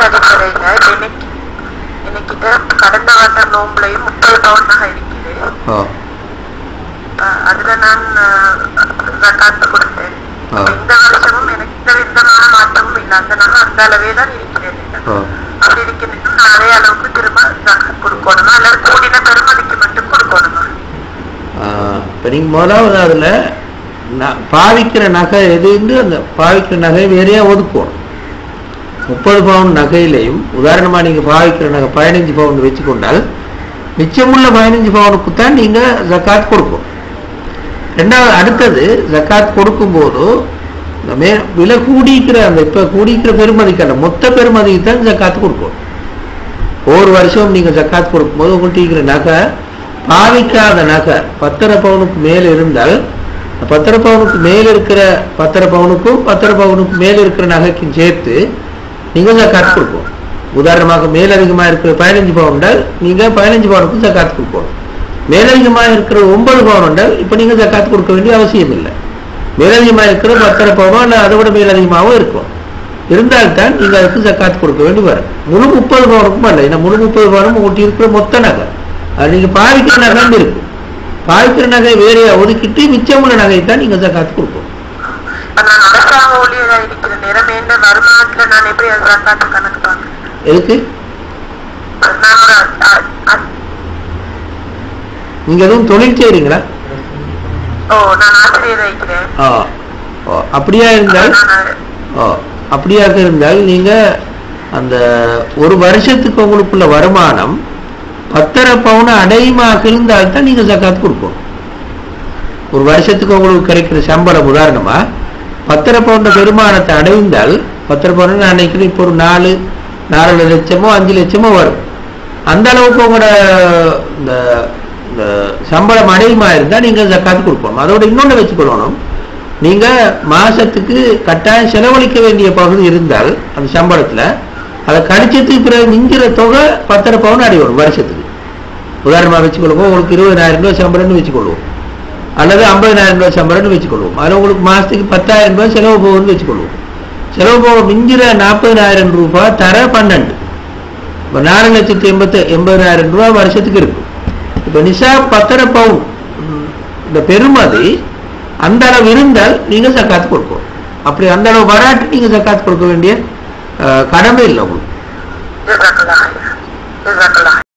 அடிப்படையில எனக்கு எனக்கிட்ட கடந்த வருட நோம்புலையும் முப்பது இருக்குது அதுல நான் கொடுத்தேன். இந்த வருஷமும் எனக்கு விதமான மாற்றமும் இல்லை அந்த நகை அந்த அளவே தான் இருக்கிறது ஓ அப்படி இருக்கிறது நான் அதே அளவுக்கு திரும்ப சக்காத் கொடுக்கணுமா அல்லது கூடின பெருமதிக்கு மட்டும் கொடுக்கணுமா இப்போ நீங்கள் முதலாவது அதில் பாவிக்கிற நகை எதுன்னு அந்த பாவிக்கிற நகை வேறையா ஒதுக்கணும் முப்பது பவுன் நகையிலையும் உதாரணமாக நீங்கள் பாவிக்கிற நகை பதினஞ்சு பவுன் வச்சுக்கொண்டால் மிச்சமுள்ள பதினஞ்சு பவுனுக்கு தான் நீங்கள் ஜக்காத் கொடுக்கும். ரெண்டாவது அடுத்தது ஜக்காத் கொடுக்கும்போது இந்த மே விலை கூடிக்கிற அந்த இப்போ கூடிக்கிற பெருமதிக்கான மொத்த பெருமதிக்கு தான் ஜக்காத் கொடுக்கும். ஒவ்வொரு வருஷம் நீங்கள் ஜக்காத் கொடுக்கும்போது உங்கள்கிட்ட இருக்கிற நகை பாவிக்காத நகை பத்தரை பவுனுக்கு மேல் இருந்தால் பத்தரை பவுனுக்கு மேல் இருக்கிற பத்தரை பவுனுக்கும் பத்தரை பவுனுக்கு மேல் இருக்கிற நகைக்கும் சேர்த்து நீங்கள் ஜக்காத் கொடுப்போம். உதாரணமாக மேலதிகமாக இருக்கிற பதினஞ்சு பவுண்டால் நீங்கள் பதினஞ்சு பவுனுக்கும் ஜக்காத் கொடுப்போம். மேலதிகமாக இருக்கிற ஒன்பது உண்டால் இப்போ நீங்கள் ஜக்காத் கொடுக்க வேண்டிய அவசியம் இல்லை. மேலதிகமாக இருக்கிற பத்தரை பவுனோ இல்லை அதை விட மேலதிகமாகவும் இருக்கும். இருந்தால்தான் நீங்கள் அதுக்கு ஜக்காத் கொடுக்க வேண்டி வரும். முழு முப்பது பவுனுக்கும் அல்ல ஏன்னா முழு முப்பது பவுனும் உங்கள்கிட்ட இருக்கிற மொத்த நகை. அது நீங்கள் பாதிக்கிற நகைன்னு இருக்கும் பாவிக்கிற நகை வேறையா ஒதுக்கிட்டு மிச்சமுள்ள நகை தான் நீங்கள் ஜக்காத் கொடுக்கணும். எதுக்கு? நீங்கள் எதுவும் தொழில் ஓ அப்படியா இருந்தால் அப்படியாக இருந்தால் நீங்க அந்த ஒரு வருஷத்துக்கு உங்களுக்குள்ள வருமானம் பத்தரை பவுன் அடையுமாக இருந்தால் தான் நீங்க ஜக்காத் கொடுப்போம் ஒரு வருஷத்துக்கு உங்களுக்கு கிடைக்கிற சம்பளம் உதாரணமா பத்தரை பவுண்ட பெருமானத்தை அடைந்தால் பத்தரை பவுன் நான் நினைக்கிறேன் இப்போ ஒரு நாலு நாலு லட்சமோ அஞ்சு லட்சமோ வரும். அந்த அளவுக்கு உங்களோட இந்த இந்த சம்பளம் அடையுமா இருந்தால் நீங்க ஜக்காத் கொடுக்கணும். அதோட இன்னொன்று வச்சுக்கொள்ளணும். நீங்க மாசத்துக்கு கட்டாயம் செலவழிக்க வேண்டிய பகுதி இருந்தால் அந்த சம்பளத்துல அதை கடிச்சதுக்கு பிறகு மிஞ்சிற தொகை பத்தரை பவுன் அடையணும் வருஷத்துக்கு. உதாரணமாக வச்சுக்கொள்வோம். உங்களுக்கு இருபதாயிரம் ரூபாய் சம்பளம்னு வச்சுக்கொள்வோம். அல்லது ஐம்பதாயிரம் ரூபாய் சம்பளம்னு வச்சுக்கொள்வோம். அதில் உங்களுக்கு மாசத்துக்கு பத்தாயிரம் ரூபாய் செலவு போகும்னு வச்சுக்கொள்வோம். செலவு போக மிஞ்சிற நாற்பதாயிரம் ரூபாய் தர பன்னெண்டு. இப்போ நாலு லட்சத்தி எண்பத்து எண்பதாயிரம் ரூபாய் வருஷத்துக்கு இருக்கும். இப்போ நிசா பத்தரை பவுன் இந்த பெருமதி அந்த அளவு இருந்தால் நீங்க சக்காத்து கொடுக்கணும். அப்படி அந்த அளவு வராட்டி நீங்க சக்காத்து கொடுக்க வேண்டிய அஹ், கடமை இல்லை உங்களுக்கு.